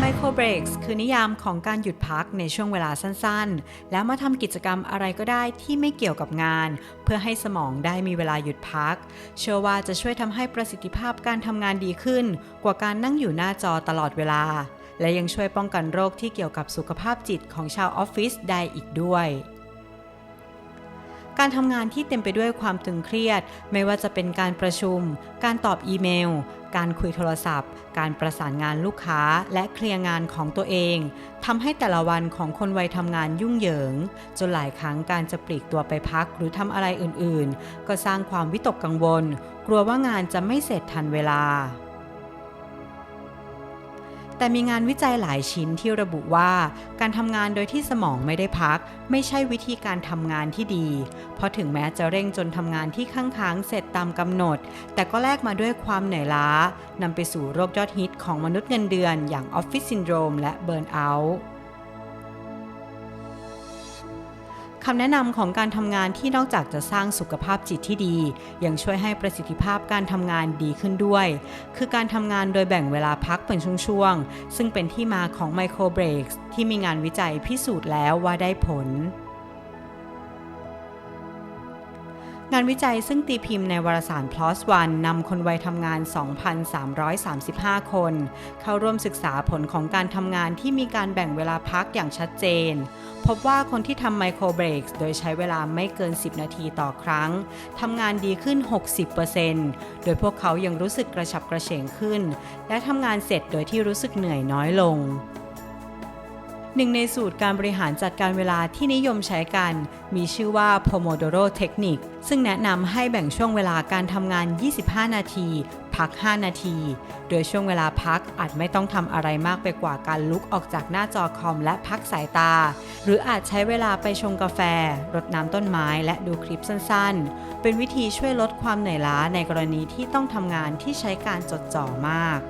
ไมโครเบรกส์คือนิยามของการหยุดพักในช่วงเวลาสั้นๆ แล้วมาทำกิจกรรมอะไรก็ได้ที่ไม่เกี่ยวกับงาน เพื่อให้สมองได้มีเวลาหยุดพัก เชื่อว่าจะช่วยทำให้ประสิทธิภาพการทำงานดีขึ้น กว่าการนั่งอยู่หน้าจอตลอดเวลา และยังช่วยป้องกันโรคที่เกี่ยวกับสุขภาพจิตของชาวออฟฟิศได้อีกด้วย การทำงานที่เต็มไปด้วยความตึงเครียด ไม่ว่าจะเป็นการประชุม การตอบอีเมล การคุยโทรศัพท์ การประสานงานลูกค้าและเคลียร์งานของตัวเองทำให้แต่ละวันของคนวัยทำงานยุ่งเหยิง จนหลายครั้งการจะปลีกตัวไปพักหรือทำอะไรอื่นๆ ก็สร้างความวิตกกังวล กลัวว่างานจะไม่เสร็จทันเวลา แต่มีงานวิจัยหลายชิ้นที่ระบุว่า การทำงานโดยที่สมองไม่ได้พัก ไม่ใช่วิธีการทำงานที่ดี เพราะถึงแม้จะเร่งจนทำงานที่ค้างค้างๆเสร็จตามกำหนด แต่ก็แลกมาด้วยความเหนื่อยล้านำไปสู่โรคยอดฮิตของมนุษย์เงินเดือน อย่างออฟฟิศซินโดรมและเบิร์นเอาท์ คำแนะนำของการทำงานที่นอกจากจะสร้างสุขภาพจิตที่ดี ยังช่วยให้ประสิทธิภาพการทำงานดีขึ้นด้วย คือการทำงานโดยแบ่งเวลาพักเป็นช่วงๆ ซึ่งเป็นที่มาของไมโครเบรกที่มีงานวิจัยพิสูจน์แล้วว่าได้ผล งานวิจัยซึ่งตีพิมพ์ในวารสาร PLOS ONE นำคนวัยทำงาน 2,335 คน เข้าร่วมศึกษาผลของการทำงานที่มีการแบ่งเวลาพักอย่างชัดเจน พบว่าคนที่ทำ Micro Breaks โดยใช้เวลาไม่เกิน 10 นาทีต่อครั้งทำงานดีขึ้น 60%โดยพวกเขายังรู้สึกกระฉับกระเฉงขึ้น และทำงานเสร็จโดยที่รู้สึกเหนื่อยน้อยลง หนึ่งในสูตรการบริหารจัดการเวลาที่นิยมใช้กัน มีชื่อว่า Pomodoro Technique ซึ่งแนะนำให้แบ่งช่วงเวลาการทำงาน 25 นาที พัก 5 นาที โดยช่วงเวลาพักอาจไม่ต้องทำอะไรมากไปกว่าการลุกออกจากหน้าจอคอมและพักสายตา หรืออาจใช้เวลาไปชงกาแฟ รดน้ำต้นไม้และดูคลิปสั้นๆ เป็นวิธีช่วยลดความเหนื่อยล้าในกรณีที่ต้องทำงานที่ใช้การจดจ่อมาก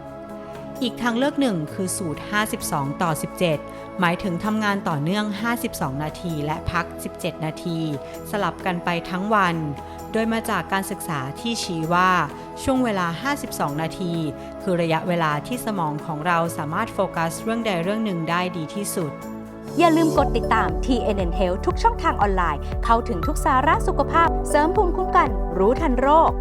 อีกทางเลือกหนึ่งคือสูตร 52 ต่อ 17 หมายถึงทำงานต่อเนื่อง 52 นาทีและพัก 17 นาที สลับกันไปทั้งวัน โดยมาจากการศึกษาที่ชี้ว่าช่วงเวลา 52 นาที คือระยะเวลาที่สมองของเราสามารถโฟกัสเรื่องใดเรื่องหนึ่งได้ดีที่สุดอย่าลืมกดติดตาม TNN Health ทุกช่องทางออนไลน์ เข้าถึงทุกสาระสุขภาพ เสริมภูมิคุ้มกัน รู้ทันโรค